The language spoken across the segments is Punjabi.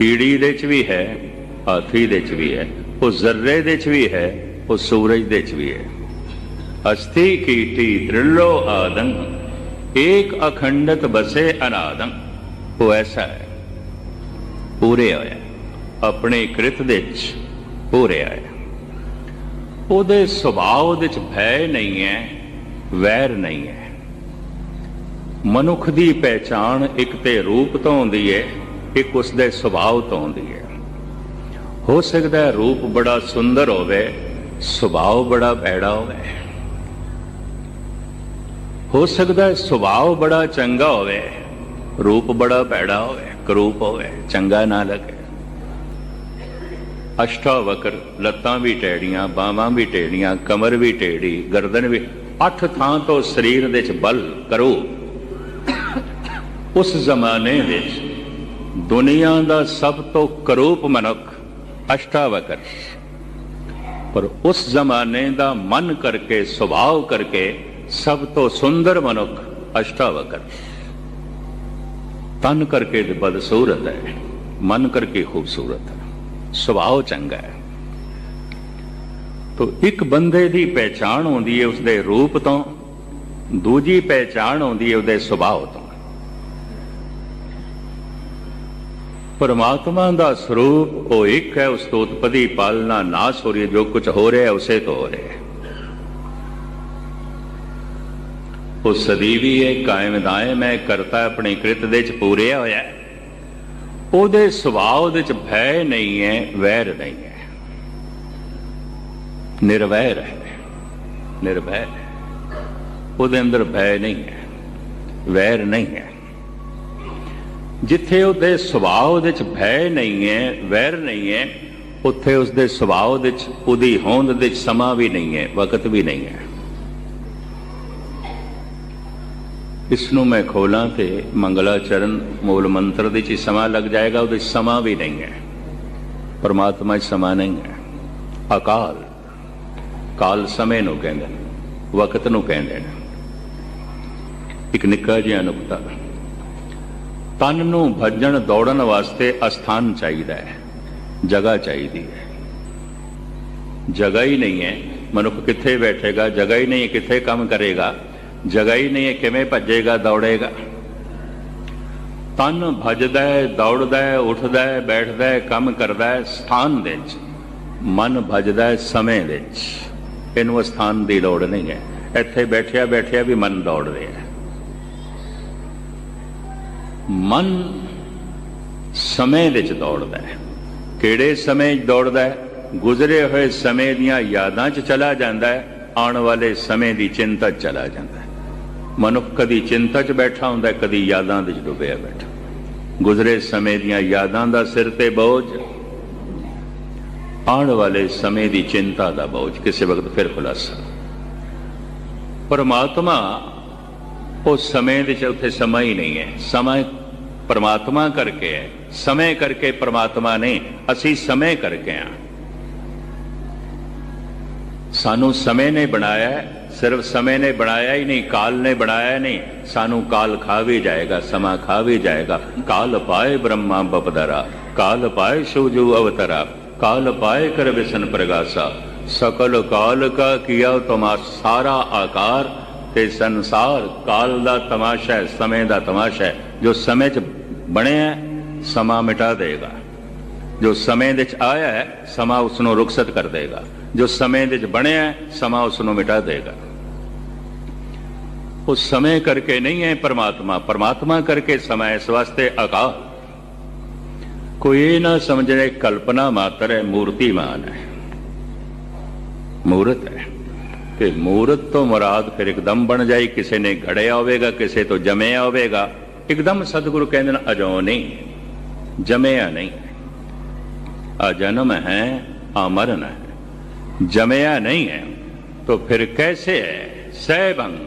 ਕੀੜੀ ਦੇ ਚ ਵੀ ਹੈ, ਹਾਥੀ ਦੇ ਚ ਵੀ ਹੈ, ਉਹ ਜ਼ਰਰੇ ਦੇ ਚ ਵੀ ਹੈ, ਉਹ ਸੂਰਜ ਦੇ ਚ ਵੀ ਹੈ। ਅਸਥੀ ਕੀਟੀ ਤ੍ਰਿਲੋ ਆਦੰ, ਏਕ ਅਖੰਡਤ ਬਸੇ ਅਨਾਦੰ। ਉਹ ਐਸਾ ਹੈ, ਪੂਰੇ ਹੋਇਆ ਆਪਣੇ ਕ੍ਰਿਤ ਦੇ ਚ ਪੂਰੇ ਆਇਆ। ਉਹਦੇ ਸੁਭਾਅ ਦੇ ਚ ਭੈ ਨਹੀਂ ਹੈ, ਵੈਰ ਨਹੀਂ ਹੈ। ਮਨੁੱਖ ਦੀ ਪਹਿਚਾਣ ਇੱਕ ਤੇ ਰੂਪ ਤੋਂ ਹੁੰਦੀ ਹੈ ਇੱਕ ਉਸ ਦੇ ਸੁਭਾਅ ਤੋਂ ਆਉਂਦੀ ਹੈ। ਹੋ ਸਕਦਾ ਹੈ ਰੂਪ ਬੜਾ ਸੁੰਦਰ ਹੋਵੇ, ਸੁਭਾਅ ਬੜਾ ਭੈੜਾ ਹੋਵੇ। ਹੋ ਸਕਦਾ ਹੈ ਸੁਭਾਅ ਬੜਾ ਚੰਗਾ ਹੋਵੇ, ਰੂਪ ਬੜਾ ਭੈੜਾ ਹੋਵੇ ਕਰੂਪ ਹੋਵੇ, ਚੰਗਾ ਨਾ ਲੱਗੇ। ਅਸ਼ਟਾਵਕਰ ਲੱਤਾਂ ਵੀ ਟੇੜੀਆਂ, ਬਾਹਾਂ ਵੀ ਟੇੜੀਆਂ, ਕਮਰ ਵੀ ਟੇੜੀ, ਗਰਦਨ ਵੀ, ਅੱਠ ਥਾਂ ਤੋਂ ਸਰੀਰ ਦੇ ਚ ਬਲ ਕਰੋ। ਉਸ ਜ਼ਮਾਨੇ ਵਿੱਚ ਦੁਨੀਆ ਦਾ ਸਭ ਤੋਂ ਕਰੂਪ ਮਨੁੱਖ ਅਸ਼ਟਾਵਕਰ ਪਰ ਉਸ ਜ਼ਮਾਨੇ ਦਾ ਮਨ ਕਰਕੇ, ਸੁਭਾਅ ਕਰਕੇ ਸਭ ਤੋਂ ਸੁੰਦਰ ਮਨੁੱਖ ਅਸ਼ਟਾਵਕਰ ਤਨ ਕਰਕੇ ਤੇ ਬਦਸੂਰਤ ਹੈ, ਮਨ ਕਰਕੇ ਖੂਬਸੂਰਤ ਹੈ, ਸੁਭਾਅ ਚੰਗਾ ਹੈ। ਤੋ ਇੱਕ ਬੰਦੇ ਦੀ ਪਹਿਚਾਣ ਹੁੰਦੀ ਹੈ ਉਸਦੇ ਰੂਪ ਤੋਂ, ਦੂਜੀ ਪਹਿਚਾਣ ਹੁੰਦੀ ਹੈ ਉਹਦੇ ਸੁਭਾਅ ਤੋਂ। ਪਰਮਾਤਮਾ ਦਾ ਸਰੂਪ ਉਹ ਇੱਕ ਹੈ, ਉਸ ਤੋਂ ਉਤਪਤੀ ਪਾਲਣਾ ਨਾਸ ਹੋ ਰਹੀ ਹੈ, ਜੋ ਕੁਝ ਹੋ ਰਿਹਾ ਹੈ, ਉਸੇ ਤੋਂ ਹੋ ਰਿਹਾ ਹੈ। ਉਹ ਸਦੀਵੀ ਹੈ ਕਾਇਮ ਦਾਇਮ ਹੈ ਕਰਤਾ ਆਪਣੀ ਕ੍ਰਿਤ ਦੇ ਚ ਪੂਰਿਆ ਹੋਇਆ ਉਹਦੇ ਸੁਭਾਅ ਦੇ ਚ ਭੈ ਨਹੀਂ ਹੈ, ਵੈਰ ਨਹੀਂ ਹੈ। ਨਿਰਵੈਰ ਹੈ ਨਿਰਭੈ ਹੈ। ਉਹਦੇ ਅੰਦਰ ਭੈ ਨਹੀਂ ਹੈ, ਵੈਰ ਨਹੀਂ ਹੈ। ਜਿੱਥੇ ਉਹਦੇ ਸੁਭਾਅ ਦੇ ਚ ਭੈ ਨਹੀਂ ਹੈ, ਵੈਰ ਨਹੀਂ ਹੈ, ਉੱਥੇ ਉਸਦੇ ਸੁਭਾਅ ਦੇ ਚ, ਉਹਦੀ ਹੋਂਦ ਦੇ ਸਮਾਂ ਵੀ ਨਹੀਂ ਹੈ, ਵਕਤ ਵੀ ਨਹੀਂ ਹੈ। ਇਸ ਨੂੰ ਮੈਂ ਖੋਲਾਂ ਤੇ ਮੰਗਲਾਚਰਨ ਮੂਲ ਮੰਤਰ ਦੇ ਚ ਹੀ ਸਮਾਂ ਲੱਗ ਜਾਏਗਾ, ਉਹਦੇ ਸਮਾਂ ਵੀ ਨਹੀਂ ਹੈ। ਪਰਮਾਤਮਾ ਚ ਸਮਾਂ ਨਹੀਂ ਹੈ। ਅਕਾਲ, ਕਾਲ ਸਮੇਂ ਨੂੰ ਕਹਿੰਦੇ ਨੇ, ਵਕਤ ਨੂੰ ਕਹਿੰਦੇ ਨੇ। ਇੱਕ ਨਿੱਕਾ ਜਿਹਾ ਨੁਕਤਾ। ਤਨ ਨੂੰ ਭੱਜਣ ਦੌੜਨ ਵਾਸਤੇ ਅਸਥਾਨ ਚਾਹੀਦਾ ਹੈ, ਜਗ੍ਹਾ ਚਾਹੀਦੀ ਹੈ। ਜਗ੍ਹਾ ਹੀ ਨਹੀਂ ਹੈ, ਮਨੁੱਖ ਕਿੱਥੇ ਬੈਠੇਗਾ, ਜਗ੍ਹਾ ਹੀ ਨਹੀਂ ਕਿੱਥੇ ਕੰਮ ਕਰੇਗਾ, ਜਗ੍ਹਾ ਹੀ ਨਹੀਂ ਹੈ, ਕਿਵੇਂ ਭੱਜੇਗਾ, ਦੌੜੇਗਾ। ਤਨ ਭਜਦਾ ਹੈ, ਦੌੜਦਾ ਹੈ, ਉੱਠਦਾ ਹੈ, ਬੈਠਦਾ ਹੈ, ਕੰਮ ਕਰਦਾ ਹੈ, ਸਥਾਨ ਦੇ ਵਿੱਚ। ਮਨ ਭਜਦਾ ਹੈ ਸਮੇਂ ਦੇ ਵਿੱਚ। ਇਹਨੂੰ ਸਥਾਨ ਦੀ ਲੋੜ ਨਹੀਂ ਹੈ। ਇੱਥੇ ਬੈਠਿਆ ਬੈਠਿਆ ਵੀ ਮਨ ਦੌੜ ਰਿਹਾ ਹੈ ਮਨ ਸਮੇਂ ਵਿੱਚ ਦੌੜਦਾ ਹੈ। ਕਿਹੜੇ ਸਮੇਂ 'ਚ ਦੌੜਦਾ ਹੈ? ਗੁਜ਼ਰੇ ਹੋਏ ਸਮੇਂ ਦੀਆਂ ਯਾਦਾਂ 'ਚ ਚਲਾ ਜਾਂਦਾ ਹੈ, ਆਉਣ ਵਾਲੇ ਸਮੇਂ ਦੀ ਚਿੰਤਾ 'ਚ ਚਲਾ ਜਾਂਦਾ ਹੈ। ਮਨੁੱਖ ਕਦੀ ਚਿੰਤਾ 'ਚ ਬੈਠਾ ਹੁੰਦਾ ਕਦੀ ਯਾਦਾਂ ਵਿੱਚ ਡੁੱਬਿਆ ਬੈਠਾ। ਗੁਜ਼ਰੇ ਸਮੇਂ ਦੀਆਂ ਯਾਦਾਂ ਦਾ ਸਿਰ ਤੇ ਬੋਝ, ਆਉਣ ਵਾਲੇ ਸਮੇਂ ਦੀ ਚਿੰਤਾ ਦਾ ਬੋਝ, ਕਿਸੇ ਵਕਤ ਫਿਰ ਖੁਲਾਸਾ। ਪਰਮਾਤਮਾ ਉਹ ਸਮੇਂ ਦੇ ਵਿੱਚ ਉੱਥੇ ਸਮਾਂ ਹੀ ਨਹੀਂ ਹੈ। ਸਮਾਂ ਪਰਮਾਤਮਾ ਕਰਕੇ ਹੈ। ਸਮੇਂ ਕਰਕੇ ਪਰਮਾਤਮਾ ਨਹੀਂ, ਅਸੀਂ ਸਮੇਂ ਕਰਕੇ ਆ ਸਾਨੂੰ ਸਮੇਂ ਨੇ ਬਣਾਇਆ ਸਿਰਫ ਸਮੇਂ ਨੇ ਬਣਾਇਆ ਹੀ ਨਹੀਂ, ਕਾਲ ਨੇ ਬਣਾਇਆ ਨਹੀਂ। ਸਾਨੂੰ ਕਾਲ ਖਾ ਵੀ ਜਾਏਗਾ, ਸਮਾਂ ਖਾ ਵੀ ਜਾਏਗਾ। ਕਾਲ ਪਾਏ ਬ੍ਰਹਮਾ ਬਪਦਰਾ, ਕਾਲ ਪਾਏ ਸ਼ੂਜੂ ਅਵਤਰਾ, ਕਾਲ ਪਾਏ ਕਰ ਵਿਸ਼ਨ ਪ੍ਰਗਾਸਾ। ਸਕਲ ਕਾਲ ਕਾ ਕੀਆ ਤੁਮਾ ਸਾਰਾ ਆਕਾਰ ਤੇ ਸੰਸਾਰ, ਕਾਲ ਦਾ ਤਮਾਸ਼ਾ ਹੈ, ਸਮੇਂ ਦਾ ਤਮਾਸ਼ਾ ਹੈ, ਜੋ ਸਮੇਂ 'ਚ ਬਣਿਆ ਸਮਾਂ ਮਿਟਾ ਦੇਗਾ। ਜੋ ਸਮੇਂ ਦੇ 'ਚ ਆਇਆ ਹੈ, ਸਮਾਂ ਉਸ ਨੂੰ ਰੁਖਸਤ ਕਰ ਦੇਗਾ। ਜੋ ਸਮੇਂ ਦੇ 'ਚ ਬਣਿਆ ਹੈ, ਸਮਾਂ ਉਸ ਨੂੰ ਮਿਟਾ ਦੇਗਾ। ਉਹ ਸਮੇਂ ਕਰਕੇ ਨਹੀਂ ਹੈ ਪਰਮਾਤਮਾ। ਪਰਮਾਤਮਾ ਕਰਕੇ ਸਮਾਂ ਇਸ ਵਾਸਤੇ ਅਕਾ ਕੋਈ ਇਹ ਨਾ ਸਮਝੇ ਕਲਪਨਾ ਮਾਤਰ ਹੈ, ਮੂਰਤੀਮਾਨ ਹੈ। ਮੂਰਤ ਹੈ। ਕਿ ਮੂਰਤ ਤੋਂ ਮੁਰਾਦ ਫਿਰ ਇੱਕਦਮ ਬਣ ਜਾਈ। ਕਿਸੇ ਨੇ ਘੜਿਆ ਹੋਵੇਗਾ, ਕਿਸੇ ਤੋਂ ਜਮਿਆ ਹੋਵੇਗਾ। ਇੱਕਦਮ ਸਤਿਗੁਰੂ ਕਹਿੰਦੇ ਨੇ ਅਜੋ ਨਹੀਂ ਜਮਿਆ ਨਹੀਂ ਅਜਨਮ ਹੈ ਅਮਰਨ ਹੈ ਜਮਿਆ ਨਹੀਂ ਹੈ तो फिर कैसे है सैभंग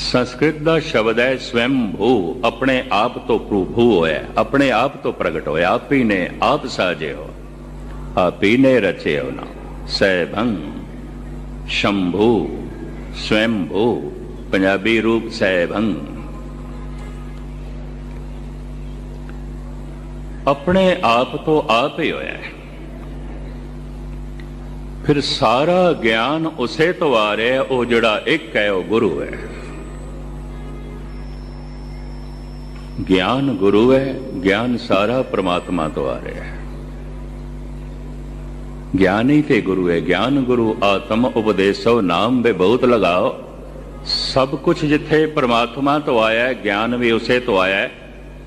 ਸੰਸਕ੍ਰਿਤ ਦਾ ਸ਼ਬਦ ਹੈ ਸਵੈਮ ਭੂ ਆਪਣੇ ਆਪ ਤੋਂ ਪ੍ਰਭੂ ਹੋਇਆ ਆਪਣੇ ਆਪ ਤੋਂ ਪ੍ਰਗਟ ਹੋਇਆ ਆਪ ਹੀ ਨੇ ਆਪ ਸਾਜੇ ਹੋ ਆਪ ਹੀ ਨੇ ਰਚੇ ਹੋ ਨਾ ਸੈਭੰ ਸ਼ੰਭੂ ਸਵੈਮ ਭੂ ਪੰਜਾਬੀ ਰੂਪ ਸੈਭੰ ਆਪਣੇ ਆਪ ਤੋਂ ਆਪ ਹੀ ਹੋਇਆ ਹੈ। ਫਿਰ ਸਾਰਾ ਗਿਆਨ ਉਸੇ ਤੋਂ ਆ ਰਿਹਾ ਉਹ ਜਿਹੜਾ ਇੱਕ ਹੈ, ਉਹ ਗੁਰੂ ਹੈ। ਗਿਆਨ ਗੁਰੂ ਹੈ, ਗਿਆਨ ਸਾਰਾ ਪ੍ਰਮਾਤਮਾ ਤੋਂ ਆ ਰਿਹਾ ਹੈ। ਗਿਆਨ ਹੀ ਤੇ ਗੁਰੂ ਹੈ, ਗਿਆਨ ਗੁਰੂ ਆਤਮ ਉਪਦੇਸੋ, ਨਾਮ ਬੇ ਬਹੁਤ ਲਗਾਓ। ਸਭ ਕੁਝ ਜਿੱਥੇ ਪ੍ਰਮਾਤਮਾ ਤੋਂ ਆਇਆ ਹੈ, ਗਿਆਨ ਵੀ ਉਸੇ ਤੋਂ ਆਇਆ ਹੈ।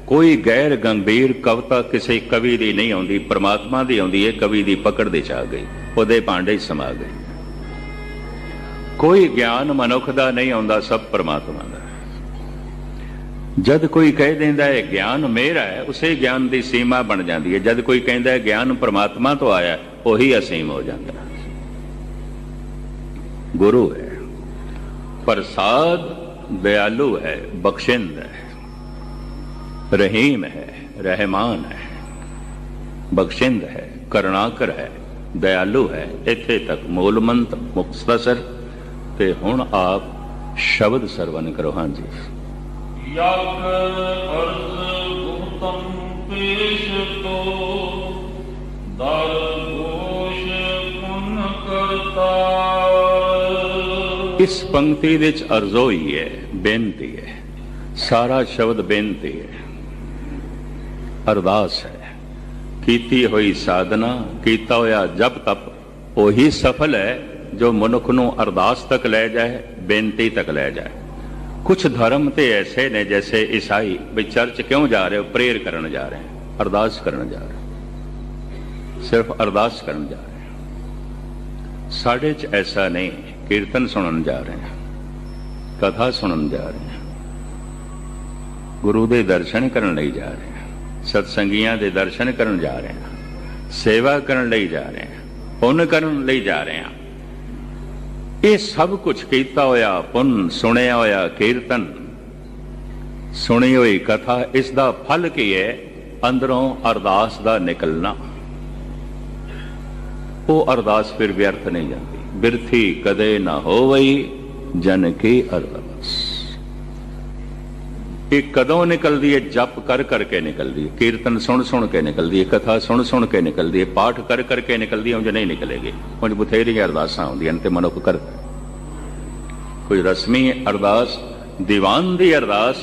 ਕੋਈ ਗੈਰ ਗੰਭੀਰ ਕਵਿਤਾ ਕਿਸੇ ਕਵੀ ਦੀ ਨਹੀਂ ਆਉਂਦੀ, ਪ੍ਰਮਾਤਮਾ ਦੀ ਆਉਂਦੀ ਹੈ ਕਵੀ ਦੀ ਪਕੜ ਦੇ ਚ ਆ ਗਈ, ਉਹਦੇ ਭਾਂਡੇ ਸਮਾ ਗਈ। ਕੋਈ ਗਿਆਨ ਮਨੁੱਖ ਦਾ ਨਹੀਂ ਆਉਂਦਾ, ਸਭ ਪ੍ਰਮਾਤਮਾ ਦਾ। ਜਦ ਕੋਈ ਕਹਿ ਦਿੰਦਾ ਹੈ, ਗਿਆਨ ਮੇਰਾ ਹੈ ਉਸੇ ਗਿਆਨ ਦੀ ਸੀਮਾ ਬਣ ਜਾਂਦੀ ਹੈ। ਜਦ ਕੋਈ ਕਹਿੰਦਾ ਹੈ, ਗਿਆਨ ਪ੍ਰਮਾਤਮਾ ਤੋਂ ਆਇਆ ਉਹੀ ਅਸੀਮ ਹੋ ਜਾਂਦਾ ਗੁਰੂ ਹੈ, ਪ੍ਰਸਾਦ ਦਿਆਲੂ ਹੈ, ਬਖਸ਼ਿੰਦ ਹੈ। ਰਹੀਮ ਹੈ ਰਹਿਮਾਨ ਹੈ ਬਖਸ਼ਿੰਦ ਹੈ ਕਰੁਣਾਕਰ ਹੈ ਦਇਆਲੂ ਹੈ ਇੱਥੇ ਤੱਕ ਮੂਲ ਮੰਤ ਮੁਖਤਸਰ ਤੇ ਹੁਣ ਆਪ ਸ਼ਬਦ ਸਰਵਨ ਕਰੋ ਹਾਂਜੀ ਯਕ ਅਰਜ਼ ਗੁਪਤਮ ਪੇਸ਼ ਤੋ ਦਰ ਦੋਸ਼ ਪੁਨ ਕਰਤਾ ਇਸ ਪੰਕਤੀ ਵਿੱਚ ਅਰਜ਼ੋ ਹੀ ਹੈ ਬੇਨਤੀ ਹੈ ਸਾਰਾ ਸ਼ਬਦ ਬੇਨਤੀ ਹੈ ਅਰਦਾਸ ਹੈ। ਕੀਤੀ ਹੋਈ ਸਾਧਨਾ, ਕੀਤਾ ਹੋਇਆ ਜਪ ਤਪ, ਉਹੀ ਸਫਲ ਹੈ ਜੋ ਮਨੁੱਖ ਨੂੰ ਅਰਦਾਸ ਤੱਕ ਲੈ ਜਾਏ, ਬੇਨਤੀ ਤੱਕ ਲੈ ਜਾਏ। ਕੁਝ ਧਰਮ ਤੇ ਐਸੇ ਨੇ ਜੈਸੇ ਈਸਾਈ ਵੀ ਚਰਚ ਕਿਉਂ ਜਾ ਰਹੇ ਹੋ ਪ੍ਰੇਅਰ ਕਰਨ ਜਾ ਰਹੇ, ਅਰਦਾਸ ਕਰਨ ਜਾ ਰਹੇ। ਸਿਰਫ ਅਰਦਾਸ ਕਰਨ ਜਾ ਰਹੇ। ਸਾਡੇ 'ਚ ਐਸਾ ਨਹੀਂ ਕੀਰਤਨ ਸੁਣਨ ਜਾ ਰਹੇ ਹਾਂ ਕਥਾ ਸੁਣਨ ਜਾ ਰਹੇ ਹਾਂ ਗੁਰੂ ਦੇ ਦਰਸ਼ਨ ਕਰਨ ਲਈ ਜਾ ਰਹੇ। ਹਾਂ ਸਤਸੰਗੀਆਂ ਦੇ ਦਰਸ਼ਨ ਕਰਨ ਜਾ ਰਹੇ ਹਾਂ, ਸੇਵਾ ਕਰਨ ਲਈ ਜਾ ਰਹੇ ਹਾਂ, ਪੁੰਨ ਕਰਨ ਲਈ ਜਾ ਰਹੇ ਹਾਂ। ਇਹ ਸਭ ਕੁਝ ਕੀਤਾ ਹੋਇਆ, ਪੁੰਨ ਸੁਣਿਆ ਹੋਇਆ ਕੀਰਤਨ, ਸੁਣੀ ਹੋਈ ਕਥਾ, ਇਸ ਦਾ ਫਲ ਕੀ ਹੈ? ਅੰਦਰੋਂ ਅਰਦਾਸ ਦਾ ਨਿਕਲਣਾ। ਉਹ ਅਰਦਾਸ ਫਿਰ ਵਿਅਰਥ ਨਹੀਂ ਜਾਂਦੀ। ਬਿਰਥੀ ਕਦੇ ਨਾ ਹੋਵਈ, ਜਨ ਕੀ ਅਰਦਾਸ। ਇਹ ਕਦੋਂ ਨਿਕਲਦੀ ਹੈ? ਜਪ ਕਰ ਕਰਕੇ ਨਿਕਲਦੀ ਹੈ। ਕੀਰਤਨ ਸੁਣ ਸੁਣ ਕੇ ਨਿਕਲਦੀ ਹੈ। ਕਥਾ ਸੁਣ ਸੁਣ ਕੇ ਨਿਕਲਦੀ ਹੈ। ਪਾਠ ਕਰ ਕਰਕੇ ਨਿਕਲਦੀ ਹੈ। ਉਂਝ ਨਹੀਂ ਨਿਕਲੇਗੀ। ਉਂਝ ਬਥੇਰੀਆਂ ਅਰਦਾਸਾਂ ਆਉਂਦੀਆਂ ਤੇ ਮਨੁੱਖ ਕਰ ਕੋਈ ਰਸਮੀ ਅਰਦਾਸ, ਦੀਵਾਨ ਦੀ ਅਰਦਾਸ,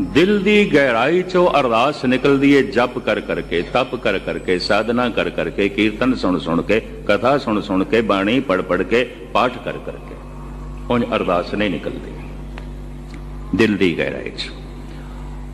ਦਿਲ ਦੀ ਗਹਿਰਾਈ ਚੋਂ ਅਰਦਾਸ ਨਿਕਲਦੀ ਹੈ। ਜਪ ਕਰ ਕਰਕੇ ਤਪ ਕਰ ਕਰਕੇ ਸਾਧਨਾ ਕਰ ਕਰਕੇ ਕੀਰਤਨ ਸੁਣ ਸੁਣ ਕੇ, ਕਥਾ ਸੁਣ ਸੁਣ ਕੇ, ਬਾਣੀ ਪੜ ਪੜ ਕੇ, ਪਾਠ ਕਰ ਕਰਕੇ ਉਂਝ ਅਰਦਾਸ ਨਹੀਂ ਨਿਕਲਦੀ। ਦਿਲ ਦੀ ਗਹਿਰਾਈ ਚ।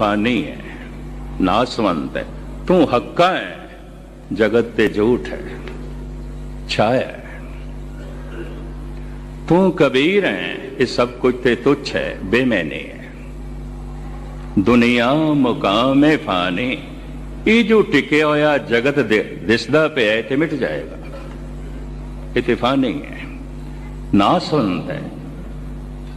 ਫਾਨੀ ਹੈ ਨਾਸਵੰਤ ਹੈ ਤੂੰ ਹੱਕਾ ਹੈ ਜਗਤ ਤੇ ਝੂਠ ਹੈ ਛਾਇਆ ਹੈ ਤੂੰ ਕਬੀਰ ਹੈ ਇਹ ਸਭ ਕੁਝ ਤੇ ਤੁੱਛ ਹੈ ਬੇਮੈਨੇ ਹੈ ਦੁਨੀਆ ਮੁਕਾਮੇ ਫਾਨੀ ਇਹ ਜੋ ਟਿਕਿਆ ਹੋਇਆ ਜਗਤ ਦੇ- ਦਿਸਦਾ ਪਿਆ ਹੈ ਤੇ ਮਿਟ ਜਾਏਗਾ ਇਹ ਤੇ ਫਾਨੀ ਹੈ ਨਾਸਵੰਤ ਹੈ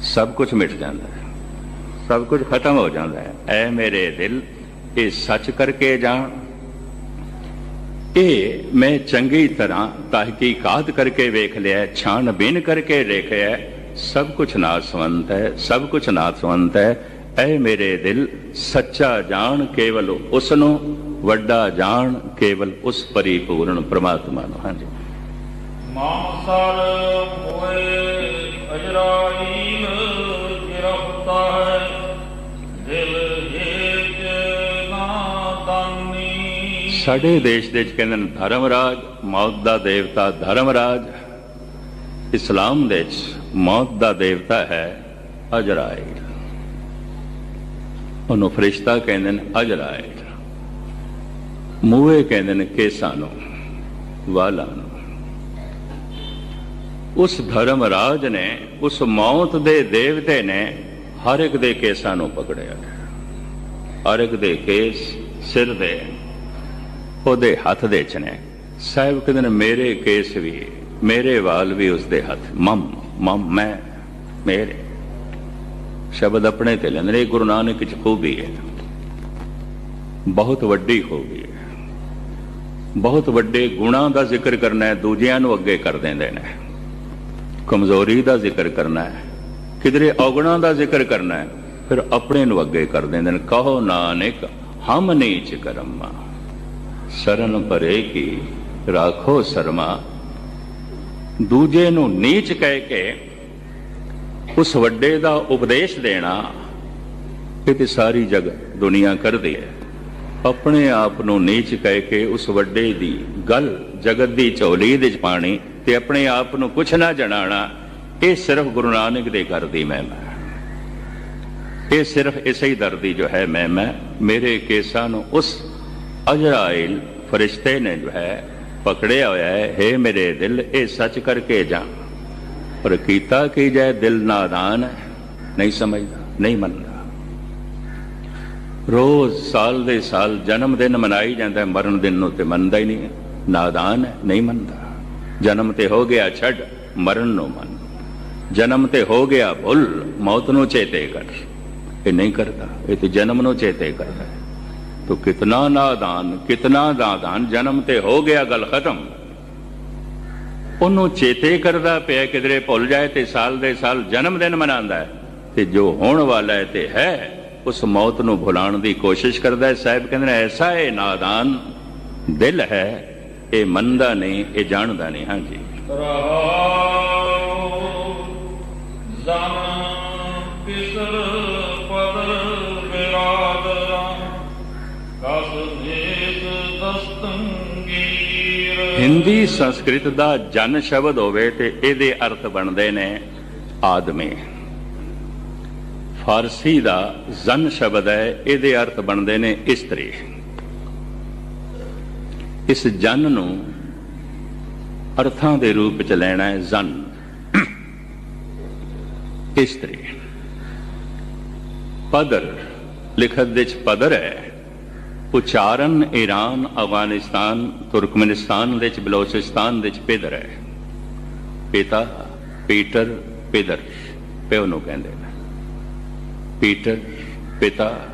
ਸਭ ਕੁਝ ਮਿਟ ਜਾਂਦਾ ਹੈ। ਸਭ ਕੁਝ ਖਤਮ ਹੋ ਜਾਂਦਾ ਹੈ। ਐ ਮੇਰੇ ਦਿਲ, ਇਹ ਸੱਚ ਕਰਕੇ ਜਾਣ। ਇਹ ਮੈਂ ਚੰਗੀ ਤਰ੍ਹਾਂ ਤਹਿਕੀਕਾਤ ਕਰਕੇ ਵੇਖ ਲਿਆ ਛਾਣ ਬੀਨ ਕਰਕੇ ਦੇਖਿਆ ਸਭ ਕੁਝ ਨਾਸਵੰਤ ਹੈ, ਸਭ ਕੁਝ ਨਾਸਵੰਤ ਹੈ। ਐ ਮੇਰੇ ਦਿਲ, ਸੱਚਾ ਜਾਣ ਕੇਵਲ ਉਸ ਨੂੰ ਵੱਡਾ ਜਾਣ ਕੇਵਲ ਉਸ ਪਰਿਪੂਰਨ ਪ੍ਰਮਾਤਮਾ ਨੂੰ। ਹਾਂਜੀ। ਮਾਨਸਰ ਹੋਏ ਅਜਰਾਈਲ ਗਿਰਫਤਾ ਹੈ। ਦਿਲ ਹੇਜ ਨਾਦਾਨੀ ਸਾਡੇ ਦੇਸ਼ ਦੇ ਵਿੱਚ ਕਹਿੰਦੇ ਨੇ ਧਰਮਰਾਜ, ਮੌਤ ਦਾ ਦੇਵਤਾ ਧਰਮਰਾਜ। ਇਸਲਾਮ ਦੇ ਵਿੱਚ ਮੌਤ ਦਾ ਦੇਵਤਾ ਹੈ ਅਜਰਾਇਲ। ਉਹਨੂੰ ਫਰਿਸ਼ਤਾ ਕਹਿੰਦੇ ਨੇ ਅਜਰਾਇਲ। ਮੂਹੇ ਕਹਿੰਦੇ ਨੇ ਕੇਸਾਂ ਨੂੰ, ਵਾਲਾਂ ਨੂੰ। ਉਸ ਧਰਮ ਰਾਜ ਨੇ, ਉਸ ਮੌਤ ਦੇ ਦੇਵਤੇ ਨੇ ਹਰ ਇੱਕ ਦੇ ਕੇਸਾਂ ਨੂੰ ਪਕੜਿਆ। ਹਰ ਇੱਕ ਦੇ ਕੇਸ ਸਿਰ ਦੇ, ਉਹਦੇ ਹੱਥ ਦੇ ਚ ਨੇ। ਸਾਹਿਬ ਕਹਿੰਦੇ ਨੇ ਮੇਰੇ ਕੇਸ ਵੀ, ਮੇਰੇ ਵਾਲ ਵੀ ਉਸ ਦੇ ਹੱਥ, ਮਮ ਮਮ, ਮੈਂ, ਮੇਰੇ। ਸ਼ਬਦ ਆਪਣੇ ਤੇ ਲੈਂਦੇ ਨੇ ਗੁਰੂ ਨਾਨਕ ਚ ਖੂਬੀ ਹੈ। ਬਹੁਤ ਵੱਡੀ ਖੂਬੀ ਹੈ। ਬਹੁਤ ਵੱਡੇ ਗੁਣਾਂ ਦਾ ਜ਼ਿਕਰ ਕਰਨਾ ਹੈ, ਦੂਜਿਆਂ ਨੂੰ ਅੱਗੇ ਕਰ ਦਿੰਦੇ ਨੇ। ਕਮਜ਼ੋਰੀ ਦਾ ਜ਼ਿਕਰ ਕਰਨਾ ਹੈ, ਕਿਧਰੇ ਔਗਣਾਂ ਦਾ ਜ਼ਿਕਰ ਕਰਨਾ ਹੈ, ਫਿਰ ਆਪਣੇ ਨੂੰ ਅੱਗੇ ਕਰ ਦਿੰਦੇ ਨੇ, ਕਹੋ ਨਾਨਕ, ਹਮ ਨੀਚ ਕਰਮਾ। ਸਰਨ ਭਰੇ ਕੀ, ਰਾਖੋ ਸਰਮਾ। ਦੂਜੇ ਨੂੰ ਨੀਚ ਕਹਿ ਕੇ ਉਸ ਵੱਡੇ ਦਾ ਉਪਦੇਸ਼ ਦੇਣਾ, ਇਹ ਤੇ ਸਾਰੀ ਜਗ ਦੁਨੀਆ ਕਰਦੀ ਹੈ। ਆਪਣੇ ਆਪ ਨੂੰ ਨੀਚ ਕਹਿ ਕੇ ਉਸ ਵੱਡੇ ਦੀ ਗੱਲ ਜਗਤ ਦੀ ਝੋਲੀ ਦੇ ਚ ਪਾਣੀ ਤੇ ਆਪਣੇ ਆਪ ਨੂੰ ਕੁਛ ਨਾ ਜਣਾਣਾ, ਇਹ ਸਿਰਫ ਗੁਰੂ ਨਾਨਕ ਦੇ ਘਰ ਦੀ ਮਹਿਮਾ ਹੈ। ਇਹ ਸਿਰਫ ਇਸੇ ਹੀ ਦਰ ਦੀ ਜੋ ਹੈ ਮੈਂ ਮੈਂ ਮੇਰੇ ਕੇਸਾਂ ਨੂੰ ਉਸ ਅਜਰਾਇਲ ਫਰਿਸ਼ਤੇ ਨੇ ਜੋ ਹੈ ਪਕੜਿਆ ਹੋਇਆ ਹੈ हे ਮੇਰੇ ਦਿਲ, ਇਹ ਸੱਚ ਕਰਕੇ ਜਾ। ਪਰ ਕੀਤਾ ਕੀ ਜਾਏ, ਦਿਲ ਨਾਦਾਨ ਹੈ, ਨਹੀਂ ਸਮਝਦਾ, ਨਹੀਂ ਮੰਨਦਾ। ਰੋਜ਼ ਸਾਲ ਦੇ ਸਾਲ ਜਨਮ ਦਿਨ ਮਨਾਈ ਜਾਂਦਾ ਮਰਨ ਦਿਨ ਨੂੰ ਤੇ ਮੰਨਦਾ ਹੀ ਨਹੀਂ ਹੈ, ਨਾਦਾਨ ਹੈ, ਨਹੀਂ ਮੰਨਦਾ। ਜਨਮ ਤੇ ਹੋ ਗਿਆ ਛੱਡ ਮਰਨ ਨੂੰ ਮੰਨ ਜਨਮ ਤੇ ਹੋ ਗਿਆ ਭੁੱਲ ਮੌਤ ਨੂੰ ਚੇਤੇ ਕਰ ਇਹ ਨਹੀਂ ਕਰਦਾ ਇਹ ਤੇ ਜਨਮ ਨੂੰ ਚੇਤੇ ਕਰਦਾ ਹੈ तो कितना नादान कितना नादान ਜਨਮ ਤੇ ਹੋ ਗਿਆ ਗੱਲ ਖਤਮ ਉਹਨੂੰ ਚੇਤੇ ਕਰਦਾ ਪਿਆ ਕਿਧਰੇ ਭੁੱਲ ਜਾਏ ਤੇ ਸਾਲ ਦੇ ਸਾਲ ਜਨਮ ਦਿਨ ਮਨਾਉਂਦਾ ਹੈ ਤੇ ਜੋ ਹੋਣ ਵਾਲਾ ਹੈ ਤੇ ਹੈ ਉਸ ਮੌਤ ਨੂੰ ਭੁਲਾਉਣ ਦੀ ਕੋਸ਼ਿਸ਼ ਕਰਦਾ ਹੈ ਸਾਹਿਬ ਕਹਿੰਦੇ ਨੇ ਐਸਾ ਇਹ ਨਾਦਾਨ ਦਿਲ ਹੈ ਇਹ ਮੰਨਦਾ ਨਹੀਂ, ਇਹ ਜਾਣਦਾ ਨਹੀਂ। ਹਾਂਜੀ। ਰਹਾਉ ਜ਼ਨ ਪਿਸਰ ਪਦਰ ਬਿਰਾਦਰਾ ਕਸ ਨੇਤ ਦਸਤੰਗੀਰ ਹਿੰਦੀ ਸੰਸਕ੍ਰਿਤ ਦਾ ਜਨ ਸ਼ਬਦ ਹੋਵੇ ਤੇ ਇਹਦੇ ਅਰਥ ਬਣਦੇ ਨੇ ਆਦਮੀ। ਫਾਰਸੀ ਦਾ ਜ਼ਨ ਸ਼ਬਦ ਹੈ, ਇਹਦੇ ਅਰਥ ਬਣਦੇ ਨੇ ਇਸਤਰੀ। ਇਸ ਜਨ ਨੂੰ ਅਰਥਾਂ ਦੇ ਰੂਪ ਚ ਲੈਣਾ ਹੈ ਜ਼ਨ। ਇਸਤਰੀ ਪਦਰ, ਲਿਖਤ ਦੇ ਚ ਪਦਰ ਹੈ। ਉਚਾਰਨ, ਈਰਾਨ, ਅਫਗਾਨਿਸਤਾਨ, ਤੁਰਕਮਨਿਸਤਾਨ ਦੇ ਚ ਬਲੋਚਿਸਤਾਨ ਦੇ ਚ ਪਿਦਰ ਹੈ। ਪਿਤਾ ਪੀਟਰ ਪਿਦਰ, ਪਿਓ ਨੂੰ ਕਹਿੰਦੇ ਨੇ। ਪੀਟਰ, ਪਿਤਾ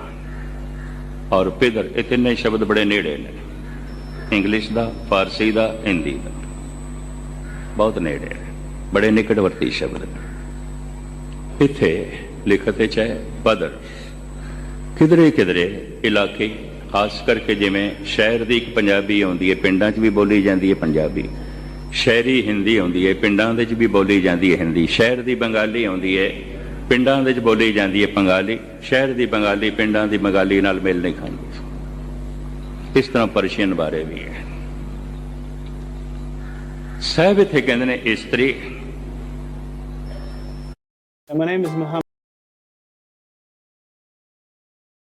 ਔਰ ਪਿਦਰ, ਇਹ ਤਿੰਨੇ ਸ਼ਬਦ ਬੜੇ ਨੇੜੇ ਨੇ। ਇੰਗਲਿਸ਼ ਦਾ ਫਾਰਸੀ ਦਾ ਹਿੰਦੀ ਦਾ। ਬਹੁਤ ਨੇੜੇ ਬੜੇ ਨਿਕਟਵਰਤੀ ਸ਼ਬਦ। ਇੱਥੇ ਲਿਖਤ ਵਿੱਚ ਹੈ ਪਦਰ ਕਿਧਰੇ ਕਿਧਰੇ ਇਲਾਕੇ, ਖਾਸ ਕਰਕੇ ਜਿਵੇਂ ਸ਼ਹਿਰ ਦੀ ਇੱਕ ਪੰਜਾਬੀ ਆਉਂਦੀ ਹੈ, ਪਿੰਡਾਂ 'ਚ ਵੀ ਬੋਲੀ ਜਾਂਦੀ ਹੈ ਪੰਜਾਬੀ। ਸ਼ਹਿਰੀ ਹਿੰਦੀ ਆਉਂਦੀ ਹੈ, ਪਿੰਡਾਂ ਦੇ 'ਚ ਵੀ ਬੋਲੀ ਜਾਂਦੀ ਹੈ ਹਿੰਦੀ ਸ਼ਹਿਰ ਦੀ ਬੰਗਾਲੀ ਆਉਂਦੀ ਹੈ, ਪਿੰਡਾਂ ਦੇ 'ਚ ਬੋਲੀ ਜਾਂਦੀ ਹੈ ਬੰਗਾਲੀ। ਸ਼ਹਿਰ ਦੀ ਬੰਗਾਲੀ, ਪਿੰਡਾਂ ਦੀ ਬੰਗਾਲੀ ਨਾਲ ਮੇਲ ਨਹੀਂ ਖਾਂਦੀ। ਇਸ ਤਰ੍ਹਾਂ ਪਰਸ਼ੀਅਨ ਬਾਰੇ ਵੀ ਹੈ ਸਾਹਿਬ ਇੱਥੇ ਕਹਿੰਦੇ ਨੇ ਇਸਤਰੀ My name is Muhammad.